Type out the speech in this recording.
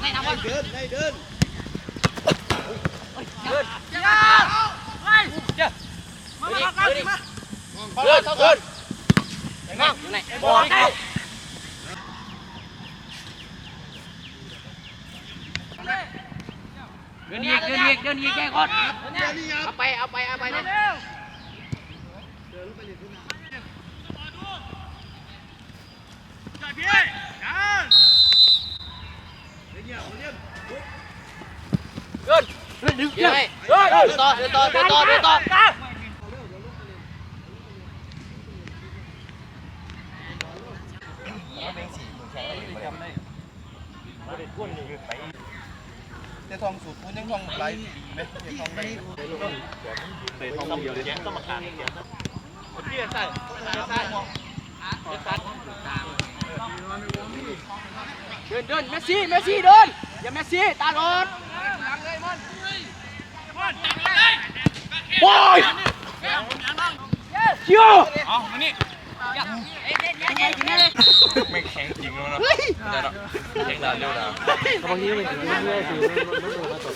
ในน้ำบอลเดินได้เดินเดินเจ้าเฮ้ยเจ้ามามามามาเดินเดินเดินนั่งไหนบอกได้เดินอีกเดินอีกเดินอีกแกคนเดินนี่ครับเอาไปเอาไปเอาไปนะ เดินลงไปเลยคุณนะ เดินเดินเดินเดินต่อเดินต่อเดินต่อเดินต่อแต่ทองสูตรคุณยังทองไหลไมยังทองไหลเตะทองเดียวเลยเนี่ต้องมาขาดเนี่ยพี่ใส่ใส่ใส่เดินเดินเมสซี่เมสซี่เดินอย่าเมสซี่ตาลอดโอ้ยเชี่ยว อ๋อมานี่ยังไงถึงนี่ไม่แข็งจริงแล้วนะเดี๋ยวนะแข็งดาวเร็วดาวบางทีไม่ถึงเรื่อยๆคือมันมันมันมาตก